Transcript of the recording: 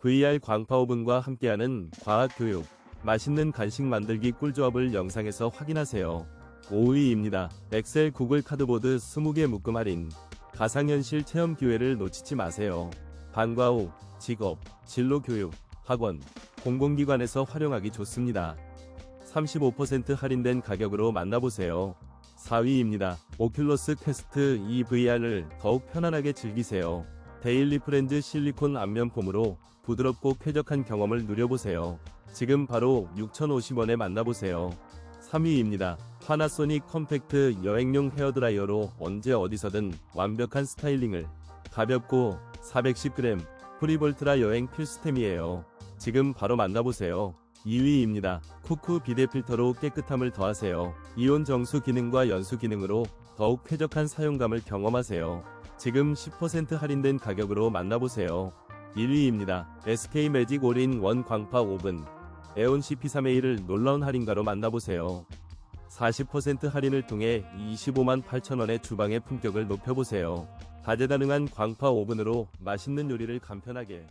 VR 광파 오븐과 함께하는 과학 교육, 맛있는 간식 만들기 꿀조합을 영상에서 확인하세요. 5위입니다. 엑셀 구글 카드보드 20개 묶음 할인. 가상현실 체험 기회를 놓치지 마세요. 방과 후, 직업, 진로 교육, 학원, 공공기관에서 활용하기 좋습니다. 35% 할인된 가격으로 만나보세요. 4위입니다. 오큘러스 퀘스트 2 VR을 더욱 편안하게 즐기세요. 데일리 프렌즈 실리콘 안면 폼으로 부드럽고 쾌적한 경험을 누려보세요. 지금 바로 6,050원에 만나보세요. 3위입니다. 파나소닉 컴팩트 여행용 헤어드라이어로 언제 어디서든 완벽한 스타일링을 가볍고 410g 프리볼트라 여행 필수템이에요. 지금 바로 만나보세요. 2위입니다. 쿠쿠 비데 필터로 깨끗함을 더하세요. 이온 정수 기능과 연수 기능으로 더욱 쾌적한 사용감을 경험하세요. 지금 10% 할인된 가격으로 만나보세요. 1위입니다. SK 매직 올인 원 광파 오븐 에온 CP3A를 놀라운 할인가로 만나보세요. 40% 할인을 통해 25만 8천원의 주방의 품격을 높여보세요. 다재다능한 광파 오븐으로 맛있는 요리를 간편하게